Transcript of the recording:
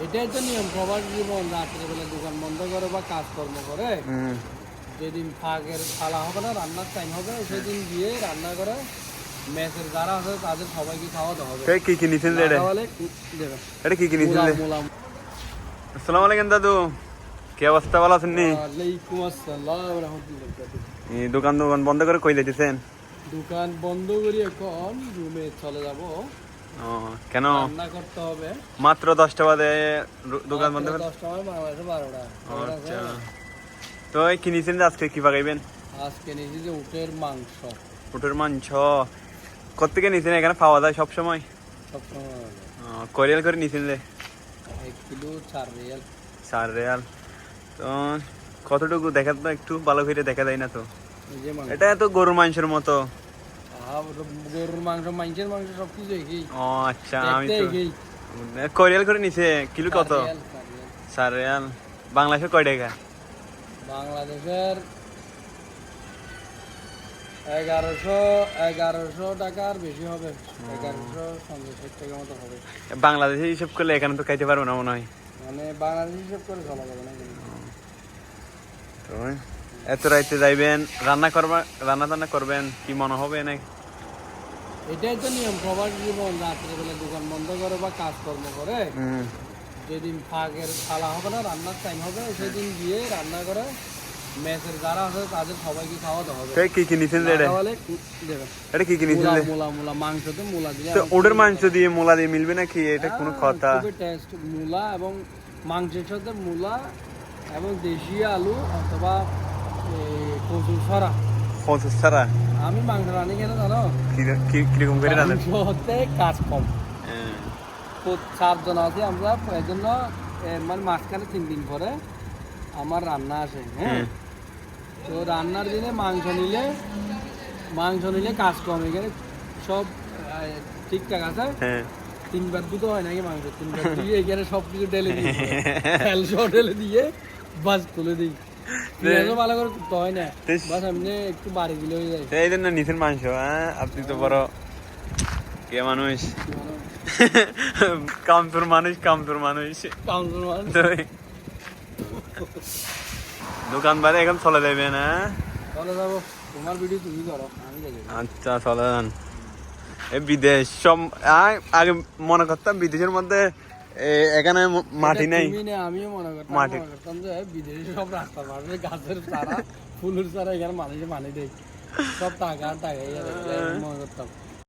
এটাই তো নিয়ম সবার জীবন রাত্রেবেলা দোকান বন্ধ করে বা কাজকর্ম করে। যেদিন ফাঁকের খালা হবে না রান্নার টাইম হবে সেদিন গিয়ে রান্না করে মেসের যারা আছে তাদের সবাইকে খাওয়াতে হবে। কি কি নিছেন রে এটা? কি কি নিছেন আসসালামু আলাইকুম দাদু। কি অবস্থা ভালো আছেন নি? ওয়ালাইকুম আসসালাম রহমতুল্লাহ। এই দোকান দোকান বন্ধ করে কই যাইতেছেন? দোকান বন্ধ করি এখন রুমে চলে যাব। কেন? রান্না করতে হবে। মাত্র দশটা রু- দোকান বন্ধ করে দশটা বাংলাদেশে বারোটা। আচ্ছা। তো এই কি নিছেন আজকে কি পাকাইবেন? আজকে নিয়েছি যে উটের মাংস। উটের মাংস। কোথেকে নিছেন এখানে? পাওয়া যায় সব সময় সবসময় কোরিয়াল করে নিছেন যে? এক কিলো চার রিয়াল। চার রেয়াল। তো কতটুকু দেখা তো একটু ভালো করে দেখা যায় না তো। এটা তো গরুর মাংসের মতো। গরুর মাংস মাংসের মাংস সব একই। ও আচ্ছা আমি তো একই। কোরিয়াল করে নিছে কিলো কত? রিয়াল, চার রিয়াল। বাংলাদেশে কয় টাকা? বাংলাদেশের এগারোশো এগারোশো টাকার বেশি হবে। এগারোশো পঞ্চাশ টাকা মতো হবে। বাংলাদেশে হিসেব করলে এখানে তো খাইতে পারব না মনে হয়। মানে বাংলাদেশ হিসেব করে চলা যাবে না এত রাইতে যাইবেন রান্না করবা রান্না টান্না করবেন কি মনে হবে না এটাই তো নিয়ম সবার জীবন রাত্রেবেলা দোকান বন্ধ করে বা কাজকর্ম করে। যেদিন ফাঁকের খালা হবে না রান্নার টাইম হবে সেদিন গিয়ে রান্না করে মেসের যারা আছে তাদের সবাইকে হবে। কি কি নিছেন এটা? এটা কি কি নিছেন মুলা মুলা মাংস তো মুলা দিলে তো ওটার মাংস দিয়ে মোলা দিয়ে মিলবে নাকি? এটা কোনো কথা। টেস্ট মূলা এবং মাংসের সাথে মূলা এবং দেশি আলু অথবা কচুর সরা। পঞ্চাশ ছাড়া? আমি মাংস রানি কেন জানো? কীরকম করে মাংস হতে কাজ কম। হ্যাঁ। তো চারজন আছি আমরা এই জন্য মানে মাঝখানে তিন দিন পরে আমার রান্না আসে হ্যাঁ? তো রান্নার দিনে মাংস নিলে মাংস নিলে কাজ কম এখানে সব ঠিকঠাক আছে? হ্যাঁ। তিনবার দুটো হয় নাকি মাংস? তিনবার দিয়ে এখানে সব কিছু ঢেলে সহ ঢেলে দিয়ে বাস তুলে দিই। বাড়ি তো মাংস হ্যাঁ আপনি বড় কে মানুষ? মানুষ মানুষ। মানে দোকান বাদে এখন চলে যাবে না? চলে যাব। তোমার ভিডিও তুমি করো আচ্ছা চলে যান। এই বিদেশ সব আগে মনে করতাম বিদেশের মধ্যে এ, এখানে মাটি নাই। আমিও মনে করতাম মাটি। করতাম যে বিদেশে সব রাস্তা পাশে গাছের চারা ফুলের চারা এখানে মানুষে মানে দেয় সব টাকা টাকা মনে করতাম।